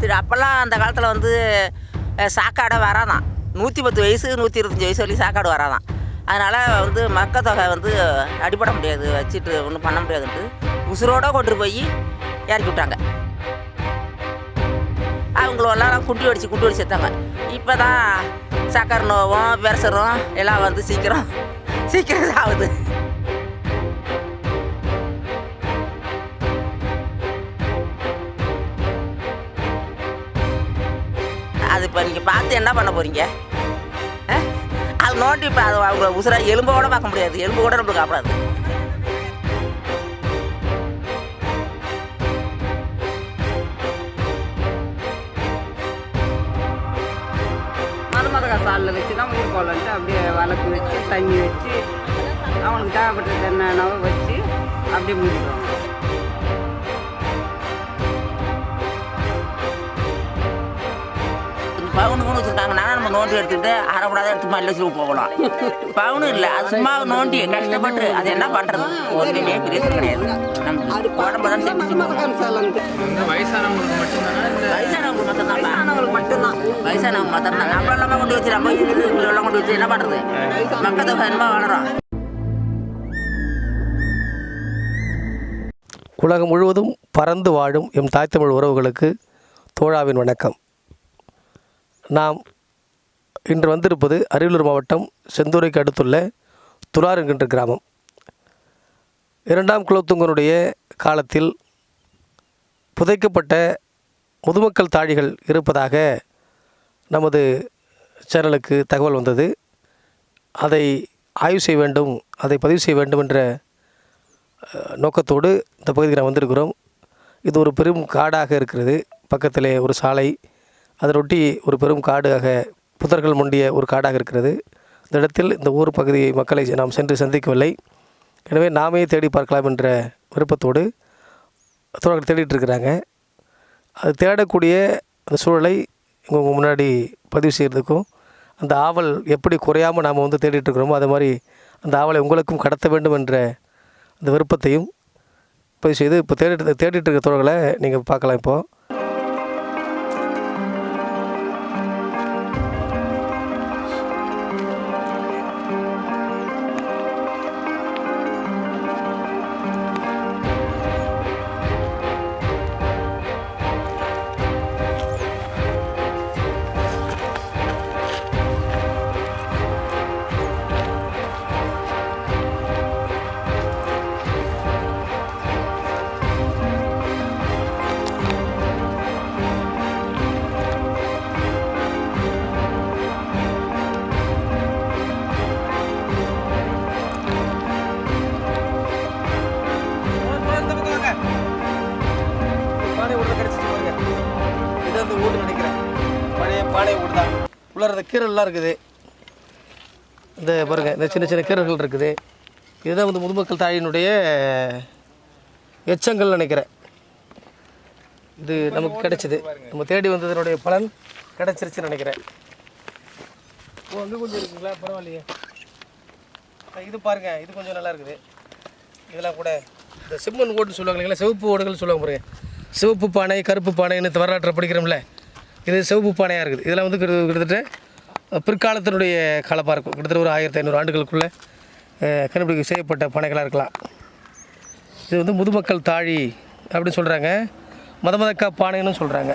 திரு அப்போல்லாம் அந்த காலத்தில் வந்து சாக்காடை வராதான். நூற்றி பத்து வயசு நூற்றி இருபத்தஞ்சி வயசு வரைக்கும் சாக்காடு வராதான். அதனால் வந்து மக்கள் தொகை வந்து அடிபட முடியாது வச்சுட்டு ஒன்றும் பண்ண முடியாதுன்ட்டு உசுரோட கொண்டு போய் இறக்கி விட்டாங்க. அவங்கள எல்லாம் குட்டி அடித்து குட்டி அடிச்சு செத்தாங்க இப்போ தான் சக்கரை நோவும் பிரஷரும் எல்லாம் வந்து சீக்கிரம் சீக்கிரம் ஆகுது அது இப்போ நீங்கள் பார்த்து என்ன பண்ண போகிறீங்க அது நோண்டி இப்போ அது அவங்க உசுரா எலும்பை கூட பார்க்க முடியாது. எலும்பு கூட நம்மளுக்கு காப்பாது மருமதக சாலில் வச்சு தான் உயிர் போகலன்ட்டு அப்படியே வளர்த்து வச்சு தண்ணி வச்சு அவனுக்கு தேவைப்பட்டது என்னென்னவோ வச்சு அப்படியே முடிக்கிறோம் பவுனு கூட வச்சுருக்காங்கன்னா நம்ம நோண்டி எடுத்துக்கிட்டு அரைக்கூடாத எடுத்து மல்ல வச்சு போகலாம். பவுனு இல்லை அது சும்மா நோண்டி கஷ்டப்பட்டு அது என்ன பண்ணுறது ஒன்றுமே பெரிய கிடையாது. நமக்கு உடம்பு தான் வயசானவங்களுக்கு மட்டும்தானா? வயசானவங்க மட்டும்தான்? வயசானவங்களுக்கு மட்டும்தான். வயசானவங்க மட்டும்தான் நம்ம எல்லாம் கொண்டு வச்சு நம்ம எல்லாம் கொண்டு வச்சு என்ன பண்ணுறது மக்கள் தொகை என்னமா வளரும். உலகம் முழுவதும் பறந்து வாழும் எம் தாய் தமிழ் உறவுகளுக்கு தோழாவின் வணக்கம். நாம் இன்று வந்திருப்பது அரியலூர் மாவட்டம் செந்தூரைக்கு அடுத்துள்ள துலார் என்கின்ற கிராமம். இரண்டாம் குலோத்துங்கனுடைய காலத்தில் புதைக்கப்பட்ட முதுமக்கள் தாழிகள் இருப்பதாக நமது சேனலுக்கு தகவல் வந்தது. அதை ஆய்வு செய்ய வேண்டும் அதை பதிவு செய்ய வேண்டும் என்ற நோக்கத்தோடு இந்த பகுதிக்கு நாம் வந்திருக்கிறோம். இது ஒரு பெரும் காடாக இருக்கிறது. பக்கத்திலே ஒரு சாலை அதனொட்டி ஒரு பெரும் காடாக புதர்கள் முண்டிய ஒரு காடாக இருக்கிறது. இந்த இடத்தில் இந்த ஊர் பகுதி மக்களை நாம் சென்று சந்திக்கவில்லை. எனவே நாமே தேடி பார்க்கலாம் என்ற விருப்பத்தோடு தோழர்கள் தேடிட்டு இருக்கிறாங்க. அது தேடக்கூடிய அந்த சூழலை இவங்க உங்கள் முன்னாடி பதிவு செய்கிறதுக்கும் அந்த ஆவல் எப்படி குறையாமல் நாம் வந்து தேடிட்டு இருக்கிறோமோ அது மாதிரி அந்த ஆவலை உங்களுக்கும் கடத்த வேண்டும் என்ற அந்த விருப்பத்தையும் பதிவு செய்து இப்போ தேடிட்டு தேடிட்டு இருக்க தோழர்களை நீங்கள் பார்க்கலாம் இப்போது பழைய பானை வீடு உள்ள கீரல்லாம் இருக்குது. இந்த பாருங்கள் இந்த சின்ன சின்ன கீரல்கள் இருக்குது. இதுதான் வந்து முதுமக்கள் தாயினுடைய எச்சங்கள் நினைக்கிறேன். இது நமக்கு கிடைச்சிது. நம்ம தேடி வந்ததனுடைய பலன் கிடைச்சிருச்சுன்னு நினைக்கிறேன். ஓ அங்கே கொஞ்சம் இருக்குங்களா? பரவாயில்லையே. இது பாருங்க இது கொஞ்சம் நல்லா இருக்குது. இதெல்லாம் கூட இந்த சிம்மன் ஓடுன்னு சொல்லுவாங்க இல்லைங்களா? சிவப்பு ஓடுகள்னு சொல்லுவாங்க பாருங்க. சிவப்பு பானை கருப்பு பானைன்னு வரலாற்றை படிக்கிறோம்ல. இது சிவப்பு பானையாக இருக்குது. இதெல்லாம் வந்து கிட்டத்தட்ட பிற்காலத்தினுடைய கலப்பாக இருக்கும். கிட்டத்தட்ட ஒரு ஆயிரத்தி ஐநூறு ஆண்டுகளுக்குள்ளே கண்டுபிடிக்க செய்யப்பட்ட பானைகளாக இருக்கலாம். இது வந்து முதுமக்கள் தாழி அப்படின்னு சொல்கிறாங்க மதமதக்கா பானைன்னு சொல்கிறாங்க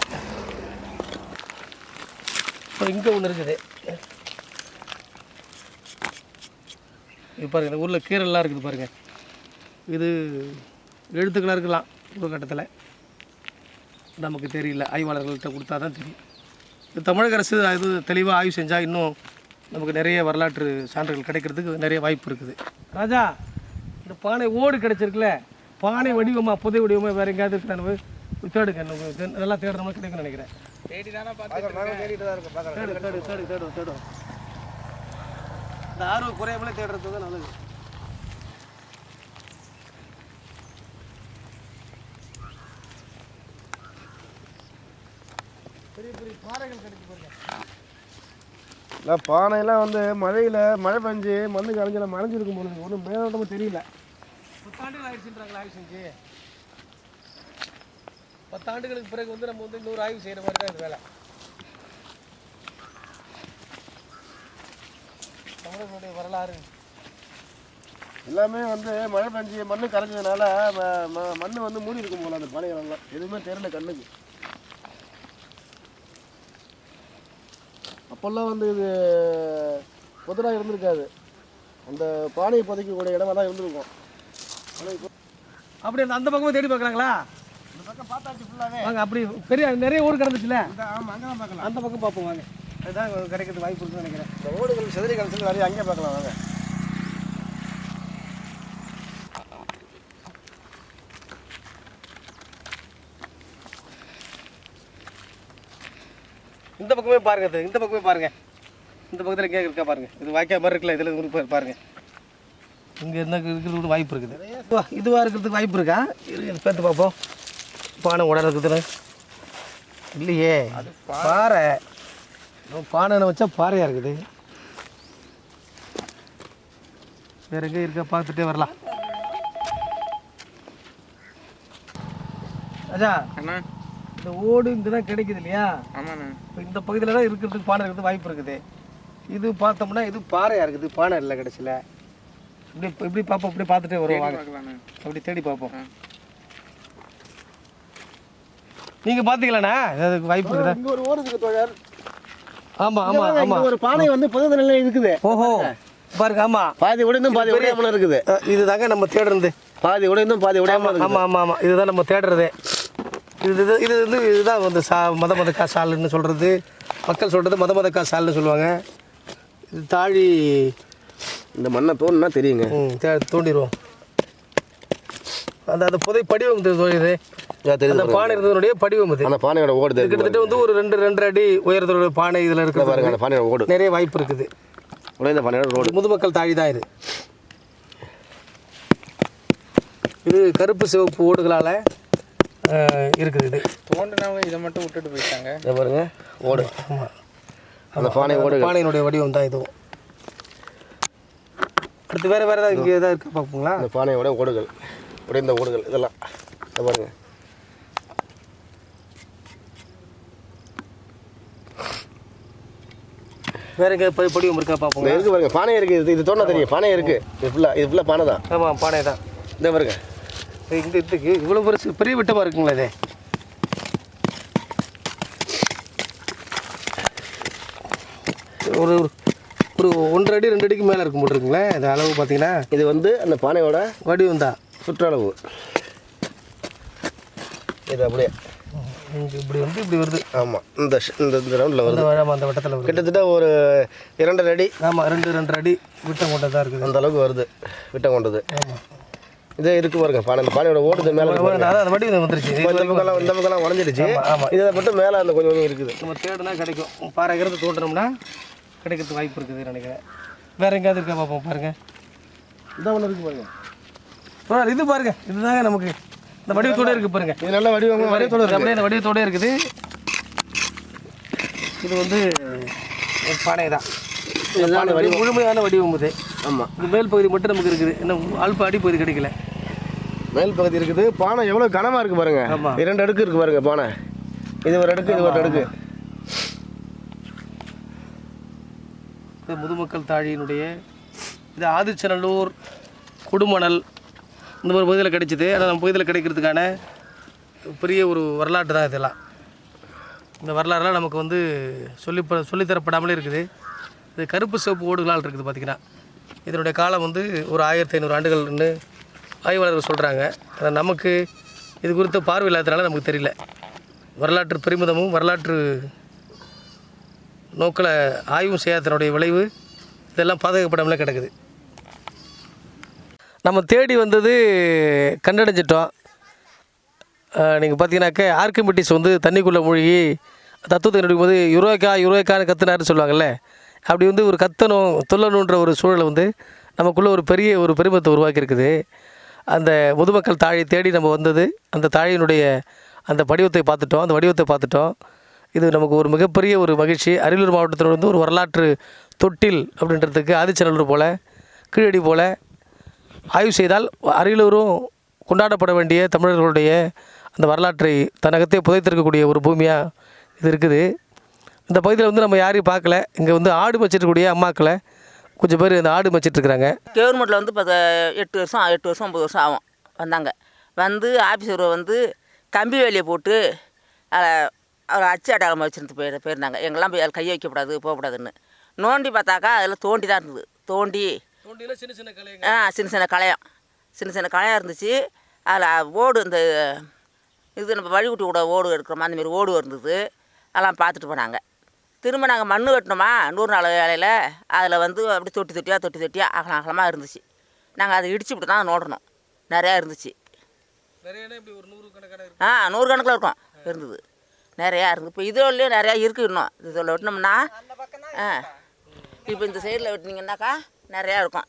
அப்புறம் இங்கே ஒன்று இருக்குது. இது பாருங்கள் இந்த ஊரில் கீரெல்லாம் இருக்குது பாருங்கள் இது எழுத்துக்களாக இருக்கலாம் ஒரு கட்டத்தில். நமக்கு தெரியல. ஆய்வாளர்கள்ட்ட கொடுத்தா தான் தெரியும். இது தமிழக அரசு அது தெளிவாக ஆய்வு செஞ்சால் இன்னும் நமக்கு நிறைய வரலாற்று சான்றுகள் கிடைக்கிறதுக்கு நிறைய வாய்ப்பு இருக்குது. ராஜா இந்த பானை ஓடு கிடைச்சிருக்குல்ல? பானை வடிவமாக புதை வடிவமாக வேறு எங்கேயாவது இருக்கானு தேடுங்க நல்லா தேடுற மாதிரி கிடைக்கும்னு நினைக்கிறேன். தேடி தானே பார்த்து தேடு தேடு தேடு தேடு தேடு. இந்த ஆர்வம் குறையாமலே தேடுறது தான் நல்லது. இல்லை பானையெல்லாம் வந்து மழையில் மழை பெஞ்சு மண்ணு கலைஞ்சில மறைஞ்சிருக்கும் போது ஒன்றும் மேலோட்டமும் தெரியல. பத்தாண்டுகள் ஆயிடுச்சுன்றாங்களா ஆய்வு செஞ்சு. பத்து ஆண்டுகளுக்கு பிறகு வந்து நம்ம வந்து இன்னொரு ஆய்வு செய்கிற மாதிரி தான் இது வேலை. தமிழர்களுடைய வரலாறு. எல்லாமே வந்து மழை பெஞ்சு மண்ணு கரைஞ்சதுனால மண்ணு வந்து மூடி இருக்கும் போல அந்த பானைகளெல்லாம் எதுவுமே தெரியல கண்ணுக்கு. அப்போல்லாம் வந்து இது புதராக இருந்திருக்காது. அந்த பானையை புதைக்கக்கூடிய இடமா தான் இருந்திருக்கும். ஆனால் இப்போ அப்படி அந்த அந்த பக்கமும் தேடி பார்க்கலாங்களா இந்த பக்கம் பார்த்தாச்சு ஃபுல்லாகவே வாங்க அப்படி பெரிய நிறைய ஊர் கிடந்துச்சுல? இந்த ஆமாம் அங்கே தான் பார்க்கலாம். அந்த பக்கம் பார்ப்போம் வாங்க. அதுதான் கிடைக்கிறது வாய்ப்பு இருக்குன்னு நினைக்கிறேன். இந்த ஓடுகள் செதறி கலசல் நிறைய அங்கே பார்க்கலாம் வாங்க. இந்த பக்கமே பாருங்க இந்த பக்கமே பாருங்க. இந்த பக்கத்தில் கேக் இருக்கா பாருங்க. இது வாய்க்கா மாதிரி இருக்குல்ல இதில் உங்களுக்கு பாரு- பாருங்க. இங்கே என்ன இருக்கிறது வாய்ப்பு இருக்குது. இதுவாக இருக்கிறதுக்கு வாய்ப்பு இருக்கா? இரு, பார்த்து பார்ப்போம். பானை உடல் இருக்குதுன்னு இல்லையே. பாறை. பானை வச்சா பாறையாக இருக்குது. வேற எங்கே இருக்கா? பார்த்துட்டே வரலாம். அஜா. அண்ணா. இந்த ஓடு இங்கே தான் கிடைக்குது இல்லையா? ஆமாண்ணா இப்போ இந்த பகுதியில் தான் இருக்கிறதுக்கு பானை இருக்கிறது வாய்ப்பு இருக்குது. இது பார்த்தோம்னா இது பாறையாக இருக்குது பானை இல்லை கடைசியில். இப்படி இப்படி பார்ப்போம் இப்படி பார்த்துட்டே வருவோம் வாங்க. அப்படி தேடி பார்ப்போம். நீங்கள் பார்த்தீங்களாண்ணா அதுக்கு வாய்ப்பு இருக்குதா? இங்கே ஒரு ஓடு இருக்குது தோழர். ஆமாம் ஆமாம் ஆமாம் ஒரு பானை வந்து புது நிலையில் இருக்குது. ஓஹோ பாருங்க ஆமாம் பாதி உடைந்தும் பாதி உடையாமல் இருக்குது. இது தாங்க நம்ம தேடுறது. பாதி உடைந்தும் பாதி உடையாமல் இருக்குது. ஆமாம் ஆமாம் ஆமாம் இதுதான் நம்ம தேடுறதே. இது இது வந்து இதுதான் வந்து சா மத மதக்கா சால்னு சொல்கிறது மக்கள் சொல்கிறது மத மதக்கா சால்னு சொல்லுவாங்க. இது தாழி. இந்த மண்ணை தோணுன்னா தெரியுங்க. தூண்டிடுவோம் அந்த அந்த புதை படிவம் இது அந்த பானை இருந்ததுடைய படிவம் இது. அந்த பானையோட ஓடுது கிட்டத்தட்ட வந்து ஒரு ரெண்டு ரெண்டரை அடி உயரத்தோட பானை இதில் பாருங்க இருக்கிறது. அந்த பானையோட ஓடு. நிறைய வாய்ப்பு இருக்குது. உடைந்த பானையோட ரோடு முதுமக்கள் தாழி தான் இது. இது கருப்பு சிவப்பு ஓடுகளால் இருக்குது இது. தோண்டினவங்க இதை மட்டும் விட்டுட்டு போயிட்டாங்க. இதை பாருங்க ஓடு. ஆமாம் அந்த பானை ஓடு பானையினுடைய வடிவம் தான் இதுவும் அடுத்து வேறு வேறு ஏதாவது இங்கே ஏதாவது இருக்கா பார்ப்போங்களா? அந்த பானையோட ஓடுகள் உடைந்த ஓடுகள் இதெல்லாம். இதை பாருங்க. வேறு எங்கே படி படிவம் இருக்கா பார்ப்போங்களா? இருக்கு பாருங்க பானை இருக்கு இது இது தோணா தெரியும். பானை இருக்கு. இது ஃபுல்லாக இது ஃபுல்லாக பானை தான். ஆமாம் பானை தான். இந்த பாருங்க. இந்த இதுக்கு இவ்வளோ பெருசு பெரிய விட்டமாக இருக்குங்களா இது. ஒரு ஒரு ஒன்றரை அடி ரெண்டு அடிக்கு மேலே இருக்கும் போட்டுருக்குங்களே இந்த அளவு பார்த்தீங்கன்னா. இது வந்து அந்த பானையோட வடிவம் தான். சுற்றளவு. இது அப்படியே. இங்கே இப்படி வந்து இப்படி வருது. ஆமாம் இந்த இந்த இந்த ரவுண்டில் வருது. ஆமாம் அந்த வட்டத்தில் வருது. கிட்டத்தட்ட ஒரு இரண்டரை அடி. ஆமாம் ரெண்டு ரெண்டரை அடி விட்டம் கொண்டது தான் இருக்குது. அந்த அளவுக்கு வருது விட்டம் கொண்டது. ஆமாம் இதே இருக்கு பாருங்க பானை இந்த பானையோட ஓடுது மேலே இருக்கு அந்த வடிவம் வந்துருச்சு. இந்த பக்கம்லாம் இந்த பக்கம்லாம் உடஞ்சிருச்சு. இதை மட்டும் மேலே அந்த கொஞ்சம் கொஞ்சம் இருக்குது. நம்ம தேடுனா கிடைக்கும். பாறை இருந்து தோண்டினோம்னா கிடைக்கிறதுக்கு வாய்ப்பு இருக்குது நினைக்கிறேன். வேற எங்கேயாவது இருக்கா பார்ப்போம் பாருங்க. இதான் ஒன்று இருக்கு பாருங்க. bro, இது பாருங்க. இதுதாங்க நமக்கு. இந்த வடிவத்தோட இருக்கு பாருங்க. இது நல்ல வடிவம் வடிவத்தோட இது அப்படியே இந்த வடிவத்தோட இருக்குது. இது வந்து ஒரு பானை தான். முழுமையான வடிவம் இது. ஆமாம் இது மேல் பகுதி மட்டும் நமக்கு இருக்குது. இன்னும் அல்ப அடிப்பகுதி கிடைக்கல. மேல் பகுதி இருக்குது. பானை எவ்வளோ கனமாக இருக்குது பாருங்க. இரண்டு அடுக்கு இருக்கு பாருங்க பானை. இது ஒரு அடுக்கு இது ஒரு அடுக்கு. முதுமக்கள் தாழியினுடைய இது ஆதிச்சநல்லூர் குடுமணல் இந்த ஒரு பகுதியில் கிடைச்சிது. ஆனால் நம்ம பகுதியில் கிடைக்கிறதுக்கான பெரிய ஒரு வரலாற்று தான் இதெல்லாம். இந்த வரலாறுலாம் நமக்கு வந்து சொல்லி சொல்லித்தரப்படாமலே இருக்குது. இது கருப்பு சிவப்பு ஓடுகளால் இருக்குது பார்த்திங்கன்னா இதனுடைய காலம் வந்து ஒரு ஆயிரத்தி ஐநூறு ஆண்டுகள்னு ஆய்வாளர்கள் சொல்கிறாங்க ஆனால் நமக்கு இது குறித்த பார்வை இல்லாததுனால நமக்கு தெரியல. வரலாற்று பெருமிதமும் வரலாற்று நோக்களை ஆய்வும் செய்யாதனுடைய விளைவு இதெல்லாம் பாதுகாக்கப்படாமலே கிடக்குது. நம்ம தேடி வந்தது கண்டடைஞ்சிட்டோம். நீங்கள் பார்த்தீங்கன்னாக்க ஆர்கிமிட்டிஸ் வந்து தண்ணிக்குள்ளே மூழ்கி தத்துவத்தை நடிக்கும் போது யுரோக்கா யுரோக்கான்னு கத்துனாருன்னு சொல்லுவாங்கல்ல அப்படி வந்து ஒரு கத்தணும் துள்ளணுன்ற ஒரு சூழலை வந்து நமக்குள்ளே ஒரு பெரிய ஒரு பெருமத்தை உருவாக்கியிருக்குது. அந்த முதுமக்கள் தாழி தேடி நம்ம வந்தது அந்த தாழியினுடைய அந்த படிவத்தை பார்த்துட்டோம் அந்த வடிவத்தை பார்த்துட்டோம். இது நமக்கு ஒரு மிகப்பெரிய ஒரு மகிழ்ச்சி. அரியலூர் மாவட்டத்தில் வந்து ஒரு வரலாற்று தொட்டில் அப்படின்றதுக்கு ஆதிச்சநல்லூர் போல் கீழடி போல் ஆய்வு செய்தால் அரியலூரும் கொண்டாடப்பட வேண்டிய தமிழர்களுடைய அந்த வரலாற்றை தன்னகத்தே புதைத்திருக்கக்கூடிய ஒரு பூமியாக இது இருக்குது. இந்த பகுதியில் வந்து நம்ம யாரையும் பார்க்கல. இங்கே வந்து ஆடு வச்சிருக்கக்கூடிய அம்மாக்களை கொஞ்சம் பேர் இந்த ஆடு வச்சிட்ருக்குறாங்க கவர்மெண்ட்டில் வந்து பத்து எட்டு வருஷம் எட்டு வருஷம் ஒம்பது வருஷம் ஆகும். வந்தாங்க. வந்து ஆஃபீஸர் வந்து கம்பி வேலியை போட்டு அதில் அவர் அச்சு அடையாளம் வச்சுருந்து போய் போயிருந்தாங்க. எங்கெல்லாம் போய் அதில் கை வைக்கக்கூடாது போகக்கூடாதுன்னு நோண்டி பார்த்தாக்கா அதில் தோண்டி தான் இருந்தது. தோண்டி. சின்ன சின்ன கலைங்க ஆ சின்ன சின்ன களையம். சின்ன சின்ன களையம் இருந்துச்சு. அதில் ஓடு இந்த இது நம்ம வழிவிட்டு கூட ஓடு எடுக்கிறோமா மாதிரி ஓடு இருந்தது. அதெல்லாம் பார்த்துட்டு போனாங்க. திரும்ப நாங்கள் மண் வெட்டினோமா நூறு நாள் வேலையில் அதில் வந்து அப்படி தொட்டி தொட்டியாக தொட்டி தொட்டியாக அகலம் அகலமாக இருந்துச்சு. நாங்கள் அதை இடிச்சு விட்டு தான் நோடணும் நிறையா இருந்துச்சு. இப்படி ஒரு நூறு கணக்கான ஆ நூறுக்கணக்கில் இருக்கும். இருந்தது. நிறையா இருந்து. இப்போ இதுலேயும் நிறையா இருக்குது இன்னும். இதில் வெட்டினோம்னா ஆ. இப்போ இந்த சைடில் வெட்டினீங்கன்னாக்கா நிறையா இருக்கும்.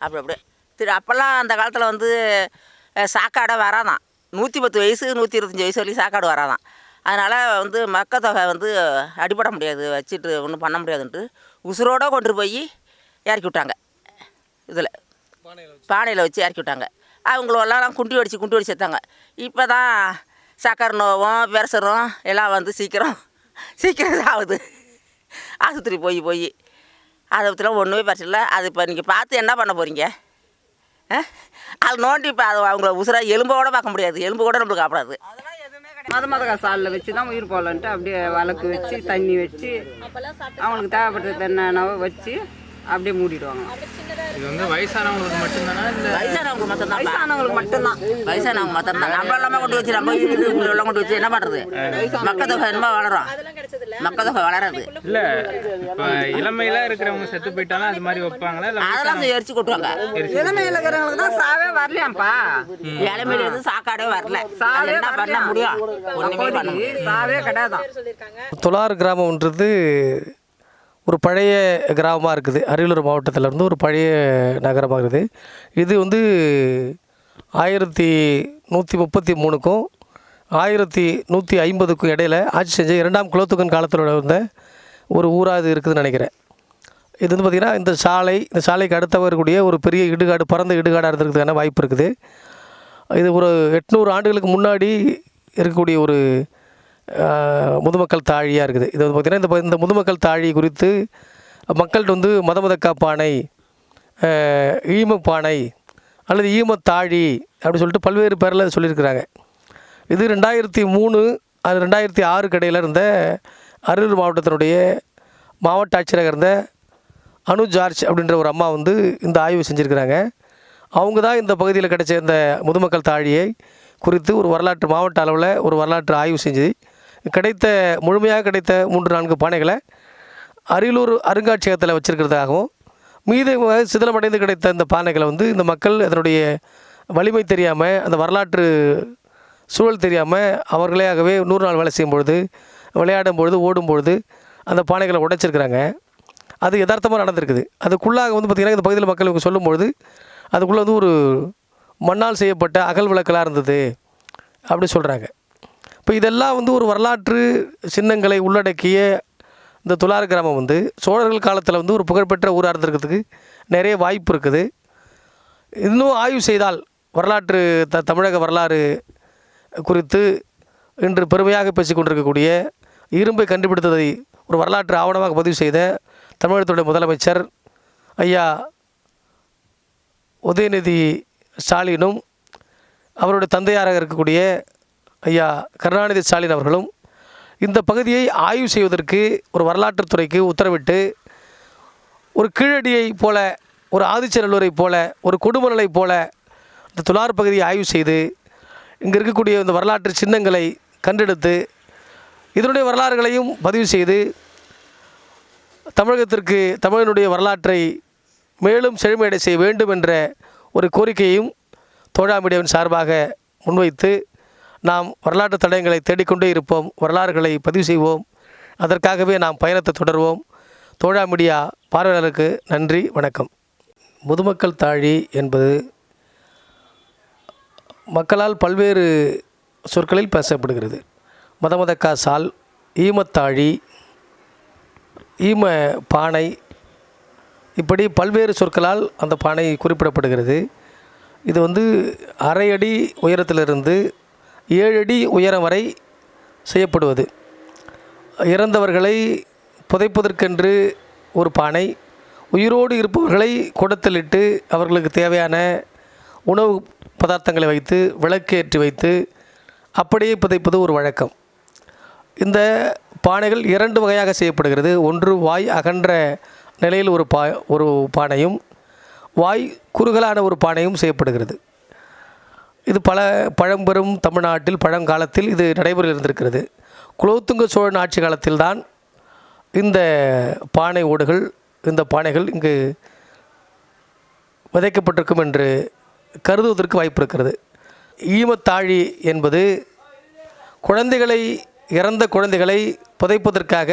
அப்படி அப்படியே. திரு அப்போல்லாம் அந்த காலத்தில் வந்து சாக்காடை வராதான். நூற்றி பத்து வயசு நூற்றி இருபத்தஞ்சி வயசு வரைக்கும் சாக்காடு வராதான். அதனால் வந்து மக்கள் தொகை வந்து அடிபட முடியாது வச்சுட்டு ஒன்றும் பண்ண முடியாதுன்ட்டு உசுரோடு கொண்டு போய் இறக்கி விட்டாங்க. இதில் பானையில் வச்சு இறக்கி விட்டாங்க. அவங்களெல்லாம் குண்டி அடித்து குண்டி அடிச்சு செத்தாங்க இப்போ தான் சக்கரை நோவும் விரசரும் எல்லாம் வந்து சீக்கிரம் சீக்கிரம் ஆகுது ஆஸ்பத்திரி போய் போய். அதை பற்றிலாம் ஒன்றுமே பிரச்சனை இல்லை. அது இப்போ நீங்கள் பார்த்து என்ன பண்ண போகிறீங்க அது நோண்டி இப்போ அது அவங்கள உசுராக எலும்பை கூட பார்க்க முடியாது. எலும்பு கூட நம்மளுக்கு காப்பாடாது மத மதக்கா சாலில் வச்சு தான் உயிர் போகலான்ட்டு அப்படியே வழக்கு வச்சு தண்ணி வச்சு அவங்களுக்கு தேவைப்பட்டது என்னென்னவோ வச்சு அப்படியே மூடிடுவாங்க. இது வந்து வயசானவங்களுக்கு மட்டும்தானா? இல்லை வயசானவங்க மட்டும்தான் வயசானவங்களுக்கு மட்டும்தான். வயசானவங்க மட்டும்தான். நம்ம எல்லாமே கொண்டு வச்சு நம்ம இது எல்லாம் கொண்டு வச்சு என்ன பண்ணுறது மக்கள் தொகை என்னமோ வளரும். மக்கள் தொகை வளராது. இல்லை இப்போ இளமையில இருக்கிறவங்க செத்து போயிட்டாலும் அது மாதிரி வைப்பாங்களா? அதெல்லாம் எரிச்சு கொட்டுவாங்க. இளமையில் இருக்கிறவங்களுக்கு தான் சாவே வரலையாம்ப்பா. இளமையில இருந்து சாக்காடே வரல. சாவே என்ன பண்ண முடியும்? பண்ண சாவே கிடையாதான். தொலார் கிராமம்ன்றது ஒரு பழைய கிராமமாக இருக்குது. அரியலூர் மாவட்டத்தில் இருந்து ஒரு பழைய நகரமாக இருக்குது. இது வந்து ஆயிரத்தி நூற்றி முப்பத்தி மூணுக்கும் ஆயிரத்தி நூற்றி ஐம்பதுக்கும் இடையில ஆட்சி செஞ்ச இரண்டாம் குலோத்துக்கன் காலத்தில் இருந்த ஒரு ஊராக இது இருக்குதுன்னு நினைக்கிறேன். இது வந்து பார்த்திங்கன்னா இந்த சாலை இந்த சாலைக்கு அடுத்த வரக்கூடிய ஒரு பெரிய இடுகாடு பரந்த இடுகாடாக இருந்திருக்கிறதுக்கான வாய்ப்பு இருக்குது. இது ஒரு எட்நூறு ஆண்டுகளுக்கு முன்னாடி இருக்கக்கூடிய ஒரு முதுமக்கள் தாழியாக இருக்குது. இது வந்து பார்த்திங்கன்னா இந்த இந்த முதுமக்கள் தாழி குறித்து மக்கள்கிட்ட வந்து மதமதக்கா பானை ஈமப்பானை பானை அல்லது ஈமத்தாழி அப்படி சொல்லிட்டு பல்வேறு பேரில் சொல்லியிருக்கிறாங்க. இது ரெண்டாயிரத்தி மூணு அது ரெண்டாயிரத்தி ஆறுக்கு கடையில் இருந்த அரியலூர் மாவட்டத்தினுடைய மாவட்ட ஆட்சியராக இருந்த அனு ஜார்ஜ் அப்படின்ற ஒரு அம்மா வந்து இந்த ஆய்வு செஞ்சுருக்கிறாங்க. அவங்க தான் இந்த பகுதியில் கிடைச்ச இந்த முதுமக்கள் தாழியை குறித்து ஒரு வரலாற்று மாவட்ட அளவில் ஒரு வரலாற்று ஆய்வு செஞ்சு கிடைத்த முழுமையாக கிடைத்த மூன்று நான்கு பானைகளை அரியலூர் அருங்காட்சியகத்தில் வச்சிருக்கிறதாகவும் மீது சிதிலமடைந்து கிடைத்த இந்த பானைகளை வந்து இந்த மக்கள் அதனுடைய வலிமை தெரியாமல் அந்த வரலாற்று சூழல் தெரியாமல் அவர்களேயாகவே நூறு நாள் வேலை செய்யும் பொழுது விளையாடும் பொழுது ஓடும் பொழுது அந்த பானைகளை உடைச்சிருக்கிறாங்க. அது யதார்த்தமாக நடந்திருக்குது. அதுக்குள்ளாக வந்து பார்த்திங்கன்னா இந்த பகுதியில் மக்களுக்கு சொல்லும்பொழுது அதுக்குள்ளே வந்து ஒரு மண்ணால் செய்யப்பட்ட அகல் விளக்கலாக இருந்தது அப்படி சொல்கிறாங்க இப்போ இதெல்லாம் வந்து ஒரு வரலாற்று சின்னங்களை உள்ளடக்கிய இந்த துலார் கிராமம் வந்து சோழர்கள் காலத்தில் வந்து ஒரு புகழ்பெற்ற ஊராக இருந்திருக்கிறதுக்கு நிறைய வாய்ப்பு இருக்குது. இன்னும் ஆய்வு செய்தால் வரலாற்று த தமிழக வரலாறு குறித்து இன்று பெருமையாக பேசிக்கொண்டிருக்கக்கூடிய இரும்பை கண்டுபிடித்ததை ஒரு வரலாற்று ஆவணமாக பதிவு செய்த தமிழகத்துடைய முதலமைச்சர் ஐயா உதயநிதி ஸ்டாலினும் அவருடைய தந்தையாராக இருக்கக்கூடிய ஐயா கருணாநிதி ஸ்டாலின் அவர்களும் இந்த பகுதியை ஆய்வு செய்வதற்கு ஒரு வரலாற்றுத்துறைக்கு உத்தரவிட்டு ஒரு கீழடியை போல ஒரு ஆதிச்சநல்லூரை போல ஒரு கொடுமணலை போல இந்த துலார் பகுதியை ஆய்வு செய்து இங்கே இருக்கக்கூடிய இந்த வரலாற்று சின்னங்களை கண்டெடுத்து இதனுடைய வரலாறுகளையும் பதிவு செய்து தமிழகத்திற்கு தமிழனுடைய வரலாற்றை மேலும் செழுமையடை செய்ய வேண்டும் என்ற ஒரு கோரிக்கையையும் தோழா மீடியாவின் சார்பாக முன்வைத்து நாம் வரலாற்று தடயங்களை தேடிக்கொண்டே இருப்போம் வரலாறுகளை பதிவு செய்வோம். அதற்காகவே நாம் பயணத்தை தொடர்வோம். தோழா மீடியா பார்வையாளருக்கு நன்றி வணக்கம். முதுமக்கள் தாழி என்பது மக்களால் பல்வேறு சொற்களில் பேசப்படுகிறது. மதமதக்கா சால் ஈமத்தாழி ஈம பானை இப்படி பல்வேறு சொற்களால் அந்த பானை குறிப்பிடப்படுகிறது. இது வந்து அரை அடி உயரத்திலிருந்து ஏழு அடி உயரம் வரை செய்யப்படுவது. இறந்தவர்களை புதைப்பதற்கென்று ஒரு பானை உயிரோடு இருப்பவர்களை குடத்திலிட்டு அவர்களுக்கு தேவையான உணவு பதார்த்தங்களை வைத்து விளக்கேற்றி வைத்து அப்படியே புதைப்பது ஒரு வழக்கம். இந்த பானைகள் இரண்டு வகையாக செய்யப்படுகிறது. ஒன்று வாய் அகன்ற நிலையில் ஒரு பா ஒரு பானையும் வாய் குறுகலான ஒரு பானையும் செய்யப்படுகிறது. இது பல பழம்பெரும் தமிழ்நாட்டில் பழங்காலத்தில் இது நடைமுறையில் இருந்திருக்கிறது குலோத்துங்க சோழன் ஆட்சி காலத்தில்தான் இந்த பானை ஓடுகள் இந்த பானைகள் இங்கு விதைக்கப்பட்டிருக்கும் என்று கருதுவதற்கு வாய்ப்பு இருக்கிறது ஈமத்தாழி என்பது குழந்தைகளை இறந்த குழந்தைகளை புதைப்பதற்காக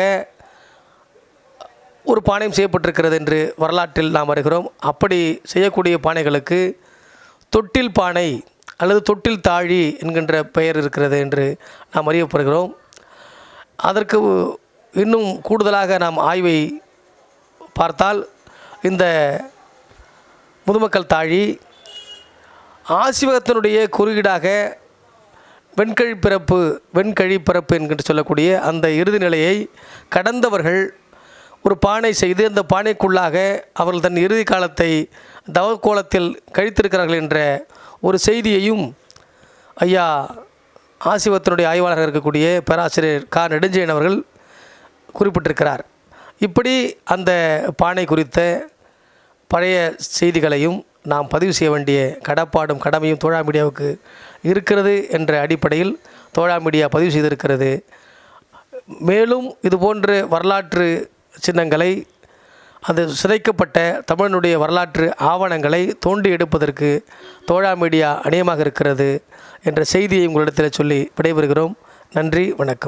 ஒரு பானையும் செய்யப்பட்டிருக்கிறது என்று வரலாற்றில் நாம் வருகிறோம் அப்படி செய்யக்கூடிய பானைகளுக்கு தொட்டில் பானை அல்லது தொட்டில் தாழி என்கின்ற பெயர் இருக்கிறது என்று நாம் அறியப்படுகிறோம் அதற்கு இன்னும் கூடுதலாக நாம் ஆய்வை பார்த்தால் இந்த முதுமக்கள் தாழி ஆசிவகத்தினுடைய குறியீடாக வெண்கழி பிறப்பு வெண்கழி பிறப்பு என்கின்ற சொல்லக்கூடிய அந்த இறுதி நிலையை கடந்தவர்கள் ஒரு பானை செய்து அந்த பானைக்குள்ளாக அவர்கள் தன் இறுதி காலத்தை தவக்கோலத்தில் கழித்திருக்கிறார்கள் என்ற ஒரு செய்தியையும் ஐயா ஆசிவத்தினுடைய ஆய்வாளராக இருக்கக்கூடிய பேராசிரியர் கா. நெடுஞ்செயன் அவர்கள் குறிப்பிட்டிருக்கிறார். இப்படி அந்த பானை குறித்த பழைய செய்திகளையும் நாம் பதிவு செய்ய வேண்டிய கடப்பாடும் கடமையும் தோழா மீடியாவுக்கு இருக்கிறது என்ற அடிப்படையில் தோழா மீடியா பதிவு செய்திருக்கிறது. மேலும் இதுபோன்ற வரலாற்று சின்னங்களை அது சிதைக்கப்பட்ட தமிழனுடைய வரலாற்று ஆவணங்களை தோண்டி எடுப்பதற்கு தோழா மீடியா அணியமாக இருக்கிறது என்ற செய்தியை உங்களிடத்தில் சொல்லி விடைபெறுகிறோம். நன்றி வணக்கம்.